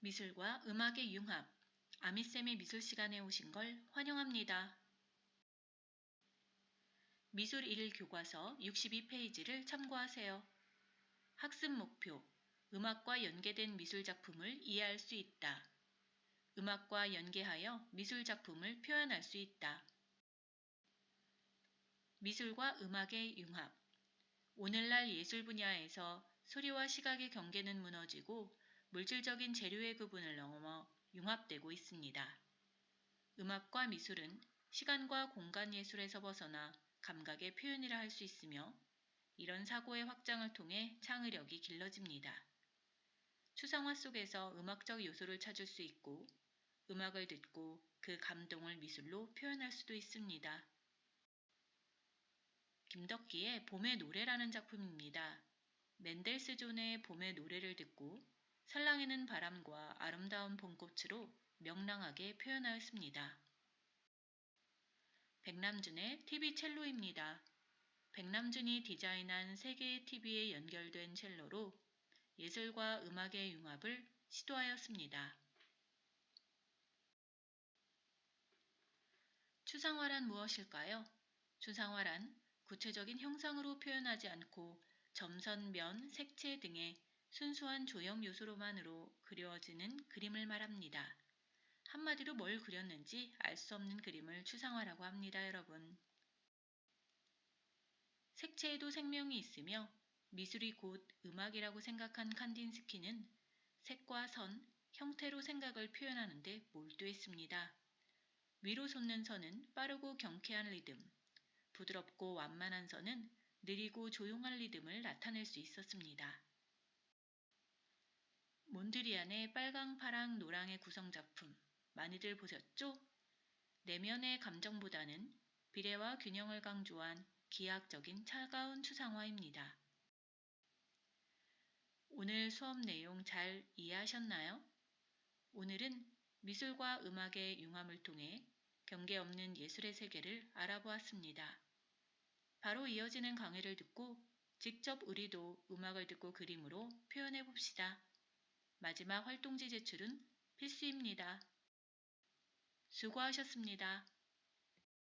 미술과 음악의 융합, 아미쌤의 미술 시간에 오신 걸 환영합니다. 미술 1 교과서 62페이지를 참고하세요. 학습 목표, 음악과 연계된 미술 작품을 이해할 수 있다. 음악과 연계하여 미술 작품을 표현할 수 있다. 미술과 음악의 융합 오늘날 예술 분야에서 소리와 시각의 경계는 무너지고 물질적인 재료의 구분을 넘어 융합되고 있습니다. 음악과 미술은 시간과 공간 예술에서 벗어나 감각의 표현이라 할 수 있으며 이런 사고의 확장을 통해 창의력이 길러집니다. 추상화 속에서 음악적 요소를 찾을 수 있고 음악을 듣고 그 감동을 미술로 표현할 수도 있습니다. 김덕기의 봄의 노래라는 작품입니다. 멘델스존의 봄의 노래를 듣고 살랑이는 바람과 아름다운 봄꽃으로 명랑하게 표현하였습니다. 백남준의 TV 첼로입니다. 백남준이 디자인한 세 개의 TV에 연결된 첼로로 예술과 음악의 융합을 시도하였습니다. 추상화란 무엇일까요? 추상화란 구체적인 형상으로 표현하지 않고 점선, 면, 색채 등의 순수한 조형 요소로만으로 그려지는 그림을 말합니다. 한마디로 뭘 그렸는지 알 수 없는 그림을 추상화라고 합니다, 여러분. 색채에도 생명이 있으며 미술이 곧 음악이라고 생각한 칸딘스키는 색과 선, 형태로 생각을 표현하는데 몰두했습니다. 위로 솟는 선은 빠르고 경쾌한 리듬, 부드럽고 완만한 선은 느리고 조용한 리듬을 나타낼 수 있었습니다. 몬드리안의 빨강, 파랑, 노랑의 구성작품 많이들 보셨죠? 내면의 감정보다는 비례와 균형을 강조한 기하학적인 차가운 추상화입니다. 오늘 수업 내용 잘 이해하셨나요? 오늘은 미술과 음악의 융합을 통해 경계 없는 예술의 세계를 알아보았습니다. 바로 이어지는 강의를 듣고 직접 우리도 음악을 듣고 그림으로 표현해 봅시다. 마지막 활동지 제출은 필수입니다. 수고하셨습니다.